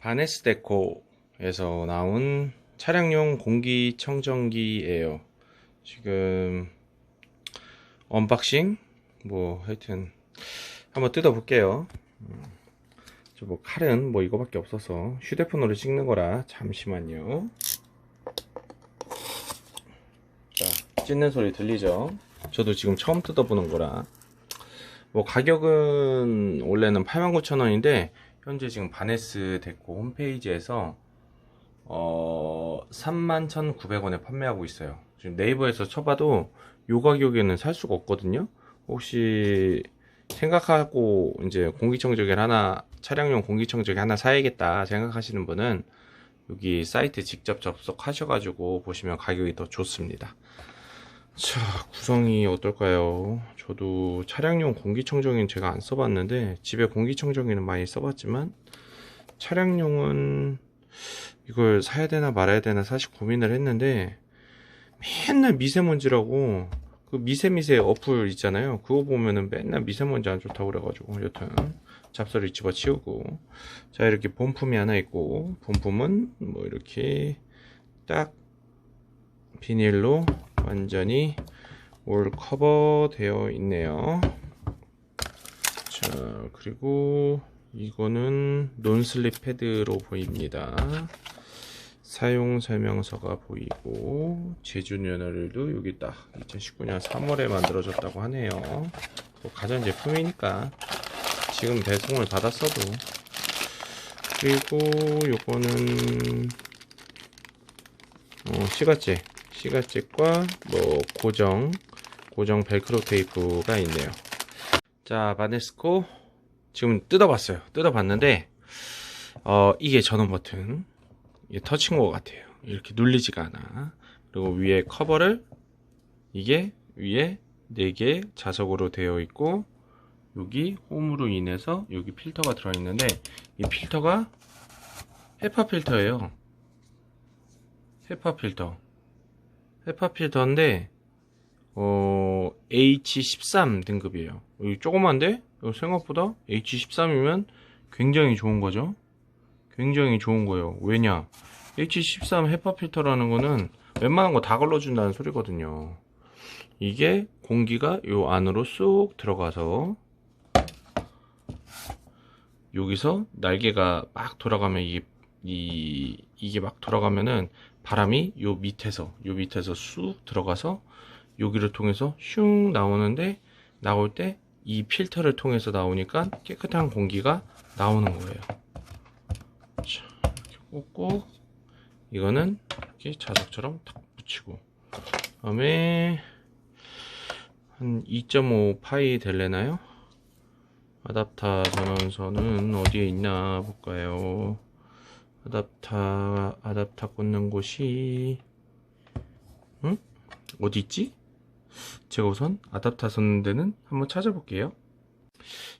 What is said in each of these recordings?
바네스 데코에서 나온 차량용 공기청정기예요. 지금 언박싱 뭐 하여튼 한번 뜯어볼게요. 저뭐 칼은 뭐 이거밖에 없어서 휴대폰으로 찍는 거라 잠시만요. 자, 찢는 소리 들리죠? 저도 지금 처음 뜯어보는 거라. 뭐 가격은 원래는 89,000원인데 현재 지금 바네스 데코 홈페이지에서 어 31,900원에 판매하고 있어요. 지금 네이버에서 쳐봐도 요 가격에는 살 수가 없거든요. 혹시 생각하고 이제 공기청정기를 하나 차량용 공기청정기 하나 사야겠다 생각하시는 분은 여기 사이트 직접 접속하셔가지고 보시면 가격이 더 좋습니다. 자, 구성이 어떨까요? 저도 차량용 공기청정기는 제가 안 써봤는데, 집에 공기청정기는 많이 써봤지만, 차량용은 이걸 사야 되나 말아야 되나 사실 고민을 했는데, 맨날 미세먼지라고, 그 미세미세 어플 있잖아요. 그거 보면은 맨날 미세먼지 안 좋다고 그래가지고, 여튼, 잡소리 집어 치우고. 자, 이렇게 본품이 하나 있고, 본품은 뭐 이렇게 딱 비닐로 완전히 올 커버 되어 있네요. 자, 그리고 이거는 논슬립 패드로 보입니다. 사용 설명서가 보이고 제주 연어를도 여기 딱 2019년 3월에 만들어졌다고 하네요. 뭐 가전제품이니까 지금 배송을 받았어도 그리고 요거는 어, 시가제 시가잭과 뭐 고정 고정 벨크로 테이프가 있네요. 자 바네스코 지금 뜯어봤어요. 뜯어봤는데 어 이게 전원 버튼. 이게 터치인 것 같아요. 이렇게 눌리지가 않아. 그리고 위에 커버를 이게 위에 4개 자석으로 되어 있고 여기 홈으로 인해서 여기 필터가 들어있는데 이 필터가 헤파 필터예요. 헤파 필터 헤파 필터인데 어 H13 등급이에요. 여기 조그만데 생각보다 H13이면 굉장히 좋은 거죠. 굉장히 좋은 거예요. 왜냐? H13 헤파 필터라는 거는 웬만한 거 다 걸러준다는 소리거든요. 이게 공기가 요 안으로 쑥 들어가서 여기서 날개가 막 돌아가면 이게 이 이게 막 돌아가면은 바람이 요 밑에서 요 밑에서 쑥 들어가서 여기를 통해서 슝 나오는데 나올 때 이 필터를 통해서 나오니까 깨끗한 공기가 나오는 거예요. 자, 이렇게 꽂고 이거는 이렇게 자석처럼 탁 붙이고 그 다음에 한 2.5 파이 될래나요? 아답터 전원선은 어디에 있나 볼까요? 아답터 아답터 꽂는 곳이 응? 어디 있지? 제가 우선 아답터 선 데는 한번 찾아볼게요.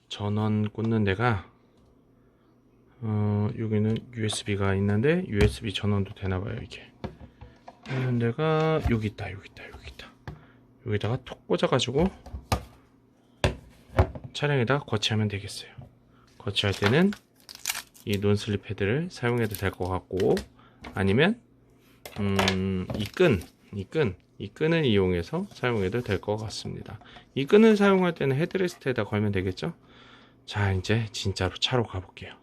전원 꽂는 데가 어, 여기는 USB가 있는데 USB 전원도 되나봐요 이게. 있는 데가 여기 있다 여기 있다 여기 있다. 여기다가 톡 꽂아가지고 차량에다 거치하면 되겠어요. 거치할 때는 이 논슬립 패드를 사용해도 될 것 같고 아니면 음, 이 끈, 이 끈, 이 끈을 이용해서 사용해도 될 것 같습니다. 이 끈을 사용할 때는 헤드레스트에다 걸면 되겠죠? 자, 이제 진짜로 차로 가볼게요.